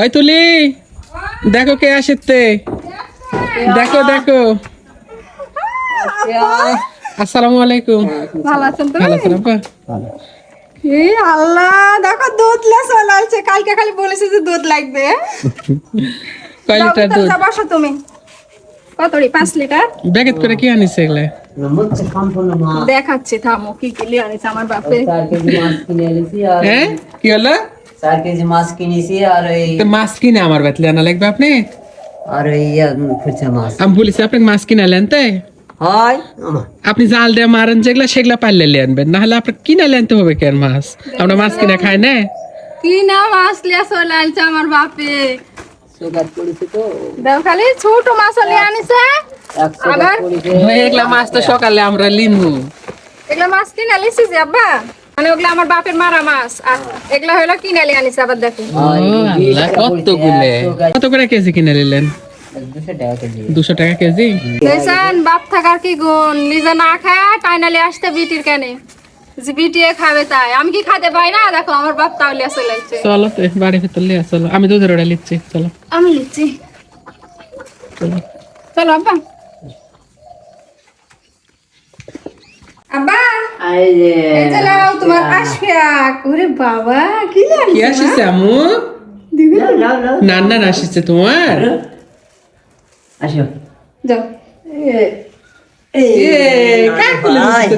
ওই তুলি দেখো কে আসেতে দেখো দেখো। আসসালামু আলাইকুম। ভালো আছেন তো ভালো আছেন আপা? এই আল্লাহ দেখো দুধ লেসা লালছে কালকে খালি বলেছে যে দুধ লাগবে। কয় লিটার দুধ? বসো তুমি। কতটি পাঁচ লিটার? ব্যাগেট করে কি আনিস এগুলা? দেখাচ্ছি থামো কি কি আনিছে আমার বাপে। হ্যাঁ? কি হলো? চার কেজি মাছ কিনেছি আর ওই মাছ কিনে আমার বাতলে আনা লাগবে আপনি? আর ওই খুচা মাছ। আমি বলেছি আপনি মাছ কিনে লেন তাই? হয়। আপনি জাল দিয়ে মারেন যেগুলা সেগুলা পারলে লিয়ে আনবেন। না হলে আপনার কিনে লেনতে হবে কেন মাছ? আমরা মাছ কিনে খাই না? কি না মাছ লিয়ে চলে আনছে আমার বাপে। দেখো খালি ছোট মাছ লিয়ে আনিছে। আবার? এগুলা মাছ তো সকালে আমরা লিমু। এগুলা মাছ কিনে লিছি যে আব্বা? মানে ওগুলা আমার বাপের মারা মাছ আর এগুলা হলো কিনে লিয়ে আনিছে আবার দেখো কত করে কেজি কিনে নিলেন? দুশো টাকা কেজি। দুশো টাকা কেজি? দেখছেন বাপ থাকার কি গুণ? নিজে না খায় টাইনালি আসতে বিটির কেনে। যে বিটিয়ে খাবে তাই। আমি কি খাতে পাই না? দেখো আমার বাপ তাহলে চলে চলো তো বাড়ি ভেতর লিয়ে চলো। আমি দুধের ওটা লিখছি চলো। আমি লিখছি চলো। চলো আব্বা। তোমার আশফিয়াক ওরে বাবা কি কি আসিছে আমু। নান্না আসিছে তোমার? আসো। যাও।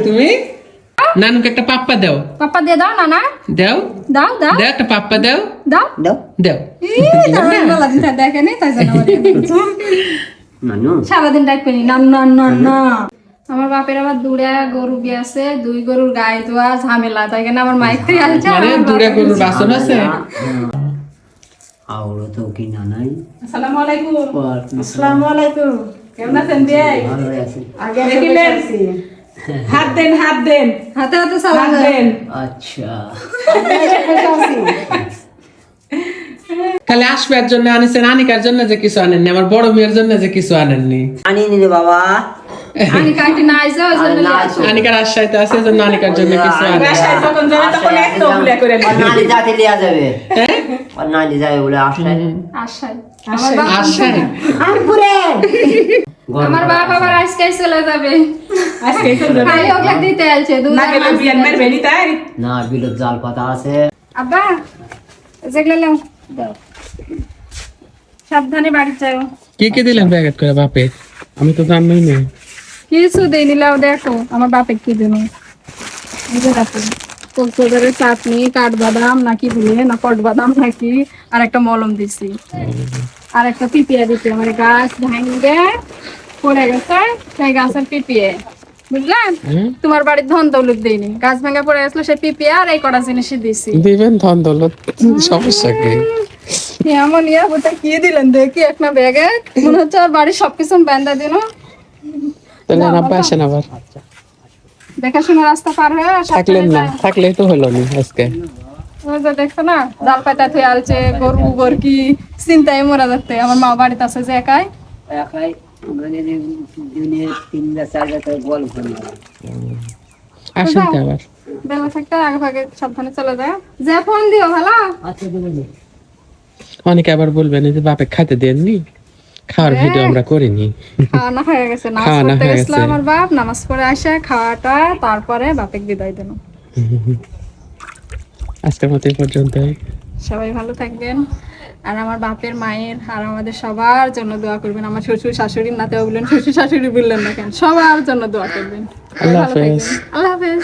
তুমি? নানুকে একটা পাপ্পা দাও। পাপা দিয়ে দাও না না দাও। দাও দাও। দাও একটা পাপ্পা দাও। দাও। দাও। দাও। এই দাও গলা দিন দেখে নেই তাই জানো নানু সারাদিন ডাকবে নি না না না না আমার বাপের আবার দূরে গরু আছে দুই গরুর গায়ে ধোয়া ঝামেলা তাই কেন আমার মাইক থেকে আনছে মানে গরুর বাসন আছে? আউড়ো তো কিনা নাই। আসসালামু আলাইকুম। আসসালামু। আলাইকুম। কেমন আছেন বিয়াই? ভালো আছে। হাত দেন হাত দেন। হাতে হাতে সালাম দেন। আচ্ছা। খালি আসবার জন্য আনিছেন আনিকার জন্য যে কিছু আনেননি আমার বড় মেয়ের জন্য যে কিছু আনেননি। আনি নিলে বাবা। না ওই জন্য। আনিকার আশাইতে আছে যে আনিকার জন্য কিছু আনেন বাসায় যখন যাবে তখন একটা উগলে করে আর নানি যাতে লিয়া যাবে হ্যাঁ আর নানি যাবে বলে আশায় আশায় আমার বাপ আশায় আমার বাপ আবার আজকে চলে যাবে আজকে চলবে খালি ওগুলা দিতে আলছে দুধ না বিয়ান মারবে নি তাই না জাল পাতা আছে আব্বা যেগুলো লাও সাবধানে বাড়ি যাও কি কি দিলেন প্যাকেট করে বাপে আমি তো জানই না কিছু দেই নিলাও দেখো আমার বাপে কি দিন কক্সবাজারের চাটনি কাঠবাদাম নাকি বলে না কটবাদাম নাকি আর একটা মলম দিছি। আর একটা পিপিয়া দিছি আমার গাছ ভাঙ্গে পড়ে গেছে সেই গাছের পিপিয়ে। বুঝলেন তোমার বাড়ির ধন দৌলত দিইনি। গাছ ভাঙ্গা পড়ে গেছিল সেই পিপিয়া আর এই কটা জিনিসই দিছি। দিবেন ধন দৌলত সমস্যা কি? এমন ইয়া ওটা কি দিলেন দেখি একটা ব্যাগে। মনে হচ্ছে আর বাড়ির সবকিছু বান্ধা দিন তাহলে আব্বা আসেন আবার। দেখাশোনা রাস্তা পার হয়ে থাকলেন না থাকলেই তো হলো না আজকে। দেখছ না জাল পাতা থুয়ে আলছে গরু গরকি চিন্তায় মরা যাচ্ছে। আমার মা বাড়িতে আছে যে একাই। একাই আসেন তো আবার। বেলা থাকতে আগে ভাগে সাবধানে চলে যায়। যে ফোন দিও ভালো। আচ্ছা অনেকে আবার বলবেন যে বাপে খাইতে দেননি? খাওয়ার ভিডিও আমরা করিনি। হয়ে গেছে নামাজ পড়তে হয়ে আমার বাপ নামাজ পড়ে আসে খাওয়াটা তারপরে বাপেক বিদায় দেন আজকের মতো এই পর্যন্তই। সবাই ভালো থাকবেন। আর আমার বাপের মায়ের আর আমাদের সবার জন্য দোয়া করবেন। আমার শ্বশুর শাশুড়ি নাতে বললেন শ্বশুর শাশুড়ি বললেন না কেন? সবার জন্য দোয়া করবেন। আল্লাহ হাফেজ। আল্লাহ হাফেজ।